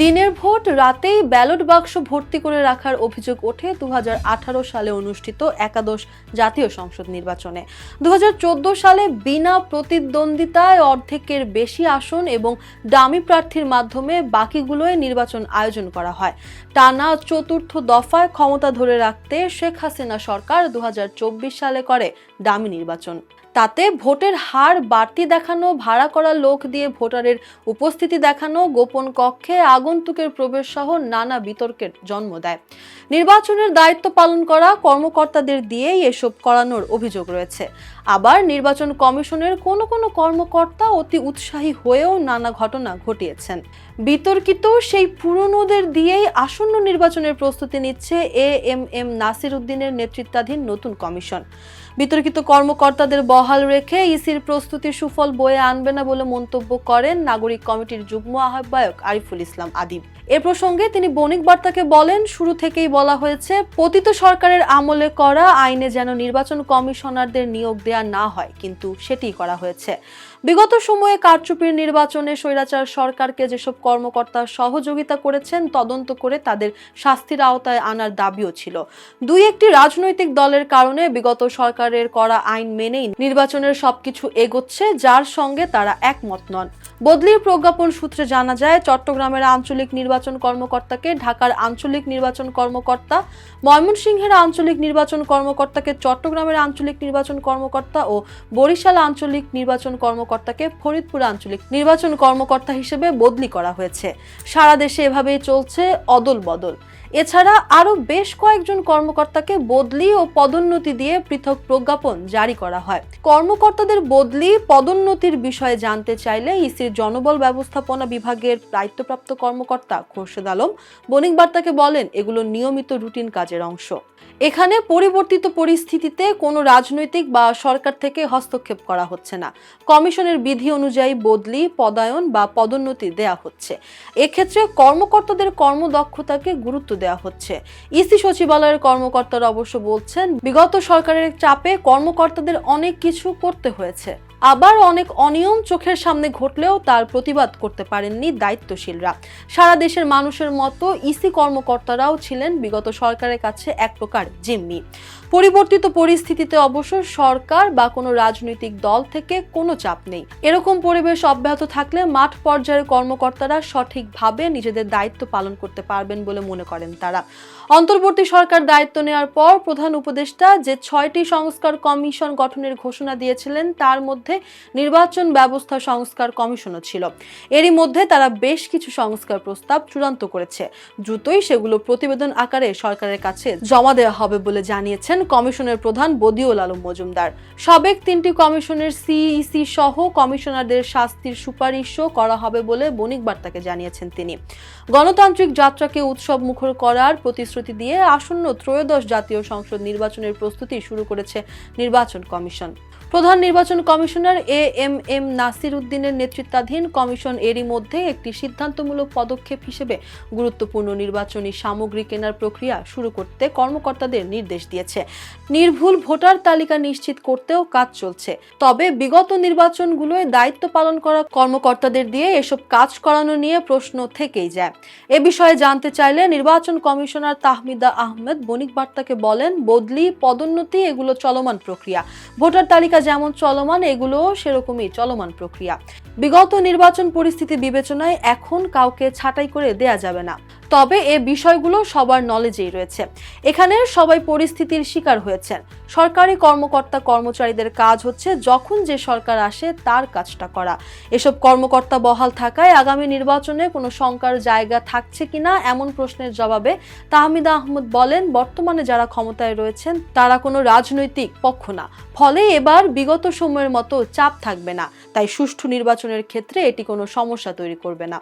দিনের ভোট, রাতেই ব্যালট বাক্স ভর্তি করে রাখার অভিযোগ ওঠে দু হাজার আঠারো সালে অনুষ্ঠিত একাদশ জাতীয় সংসদ নির্বাচনে। দু হাজার চোদ্দ সালে বিনা প্রতিদ্বন্দ্বিতায় অর্ধেকের বেশি আসন এবং ডামি প্রার্থীর মাধ্যমে বাকিগুলোয় নির্বাচন আয়োজন করা হয়। টানা চতুর্থ দফায় ক্ষমতা ধরে রাখতে শেখ হাসিনা সরকার দু হাজার চব্বিশ সালে করে ডামি নির্বাচন। তাতে ভোটের হার বাড়তি দেখানো, ভাড়া করা লোক দিয়ে ভোটারের উপস্থিতি দেখানো, গোপন কক্ষে আগন্তুকের প্রবেশ সহ নানা বিতর্কের জন্ম দেয়। নির্বাচনের দায়িত্ব পালন করা কর্মকর্তাদের দিয়েই এসব করানোর অভিযোগ রয়েছে। আবার নির্বাচন কমিশনের কোনো কোনো কর্মকর্তা অতি উৎসাহী হয়েও নানা ঘটনা ঘটিয়েছেন। বিতর্কিত সেই পুরনোদের দিয়েই আসন্ন নির্বাচনের প্রস্তুতি নিচ্ছে এ এম এম নাসির উদ্দিনের নেতৃত্বাধীন নতুন কমিশন। বিতর্কিত কর্মকর্তাদের বহাল রেখে ইসির প্রস্তুতির সুফল বয়ে আনবে না বলে মন্তব্য করেন নাগরিক কমিটির যুগ্ম আহ্বায়ক আরিফুল ইসলাম আদিব এ প্রসঙ্গে তিনি বণিক বার্তাকে বলেন, শুরু থেকেই বলা হয়েছে, পতিত সরকারের আমলে করা আইনে যেন নির্বাচন কমিশনারদের নিয়োগ দেয়া না হয়, কিন্তু সেটি করা হয়েছে। বিগত সময়ে কারচুপির নির্বাচনে স্বৈরাচার সরকারকে যেসব কর্মকর্তা সহযোগিতা করেছেন, তদন্ত করে তাদের শাস্তির আওতায় আনার দাবিও ছিল। দুই একটি রাজনৈতিক দলের কারণে বিগত সরকারের করা আইন মেনেই নির্বাচনের সবকিছু এগোচ্ছে, যার সঙ্গে তারা একমত নন। বদলির প্রজ্ঞাপন সূত্রে জানা যায়, চট্টগ্রামের আঞ্চলিক নির্বাচন কর্মকর্তাকে ঢাকার আঞ্চলিক নির্বাচন কর্মকর্তা, ময়মনসিংহের আঞ্চলিক নির্বাচন কর্মকর্তাকে চট্টগ্রামের আঞ্চলিক নির্বাচন কর্মকর্তা ও বরিশাল আঞ্চলিক নির্বাচন কর্মকর্তাকে ফরিদপুর আঞ্চলিক নির্বাচন কর্মকর্তা হিসেবে বদলি করা হয়েছে। সারা দেশে এভাবেই চলছে অদল বদল এছাড়া আরও বেশ কয়েকজন কর্মকর্তাকে বদলি ও পদোন্নতি দিয়ে পৃথক প্রজ্ঞাপন জারি করা হয়। কর্মকর্তাদের বদলি, পদোন্নতির বিষয়ে জানতে চাইলে ইসির জনবল ব্যবস্থাপনা বিভাগের দায়িত্বপ্রাপ্ত কর্মকর্তা খোরশেদ আলম বণিক বার্তাকে বলেন, এগুলো নিয়মিত রুটিন কাজের অংশ। এখানে পরিবর্তিত পরিস্থিতিতে কোনো রাজনৈতিক বা সরকার থেকে হস্তক্ষেপ করা হচ্ছে না। কমিশনের বিধি অনুযায়ী বদলি, পদায়ন বা পদোন্নতি দেয়া হচ্ছে। এক্ষেত্রে কর্মকর্তাদের কর্মদক্ষতাকে গুরুত্ব দেওয়া হচ্ছে। ইসি সচিবালয়ের কর্মকর্তারা অবশ্য বলছেন, বিগত সরকারের চাপে কর্মকর্তাদের অনেক কিছু করতে হয়েছে। আবার অনেক অনিয়ম চোখের সামনে ঘটলেও তার প্রতিবাদ করতে পারেননি দায়িত্বশীলরা। সারা দেশের মানুষের মতো ইসি কর্মকর্তারাও ছিলেন বিগত সরকারের কাছে এক প্রকার জিম্মি। পরিবর্তিত পরিস্থিতিতে অবশ্য সরকার বা কোনো রাজনৈতিক দল থেকে কোনো চাপ নেই। এরকম পরিবেশ অব্যাহত থাকলে মাঠ পর্যায়ের কর্মকর্তারা সঠিকভাবে নিজেদের দায়িত্ব পালন করতে পারবেন বলে মনে করেন তারা। অন্তর্বর্তী সরকার দায়িত্ব নেওয়ার পর প্রধান উপদেষ্টা যে ছয়টি সংস্কার কমিশন গঠনের ঘোষণা দিয়েছিলেন তার মধ্যে নির্বাচন ব্যবস্থা সংস্কার কমিশনও ছিল। এরই মধ্যে তারা বেশ কিছু সংস্কার প্রস্তাব চূড়ান্ত করেছে। দ্রুতই সেগুলো প্রতিবেদন আকারে সরকারের কাছে জমা দেওয়া হবে বলে জানিয়েছেন কমিশনের প্রধান বদিউল আলম মজুমদার। সাবেক তিনটি কমিশনের সিইসি সহ কমিশনারদের শাস্তির সুপারিশও করা হবে বলে বণিক বার্তাকে জানিয়েছেন তিনি। গণতান্ত্রিক যাত্রাকে উৎসব মুখর করার প্রতিশ্রুতি দিয়ে আসন্ন ত্রয়োদশ জাতীয় সংসদ নির্বাচনের প্রস্তুতি শুরু করেছে নির্বাচন কমিশন। প্রধান নির্বাচন কমিশনার এ এম এম নাসির উদ্দিনের নেতৃত্বাধীন কমিশন এরই মধ্যে একটি সিদ্ধান্তমূলক পদক্ষেপ হিসেবে গুরুত্বপূর্ণ নির্বাচনী সামগ্রী কেনার প্রক্রিয়া শুরু করতে কর্মকর্তাদের নির্দেশ দিয়েছে। নির্ভুল ভোটার তালিকা নিশ্চিত করতেও কাজ চলছে। তবে বিগত নির্বাচনগুলোয় দায়িত্ব পালন করা কর্মকর্তাদের দিয়ে এসব কাজ করানো নিয়ে প্রশ্ন থেকেই যায়। এ বিষয়ে জানতে চাইলে নির্বাচন কমিশনার তাহমিদা আহমেদ বণিক বার্তাকে বলেন, বদলি, পদোন্নতি এগুলো চলমান প্রক্রিয়া। ভোটার তালিকা যেমন চলমান, এগুলোও সেরকমই চলমান প্রক্রিয়া। বিগত নির্বাচন পরিস্থিতি বিবেচনায় এখন কাউকে ছাঁটাই করে দেয়া যাবে না। তবে এ বিষয়গুলো সবার নলেজেই রয়েছে। এখানে সবাই পরিস্থিতির শিকার হয়েছেন। সরকারি কর্মকর্তা কর্মচারীদের কাজ হচ্ছে যখন যে সরকার আসে তার কাজটা করা। এসব কর্মকর্তা বহাল থাকায় আগামী নির্বাচনে কোনো শঙ্কার জায়গা থাকছে কিনা এমন প্রশ্নের জবাবে তাহমিদা আহমদ বলেন, বর্তমানে যারা ক্ষমতায় রয়েছেন তারা কোনো রাজনৈতিক পক্ষ না। ফলে এবার বিগত সময়ের মতো চাপ থাকবে না। তাই সুষ্ঠু নির্বাচনের ক্ষেত্রে এটি কোনো সমস্যা তৈরি করবে না।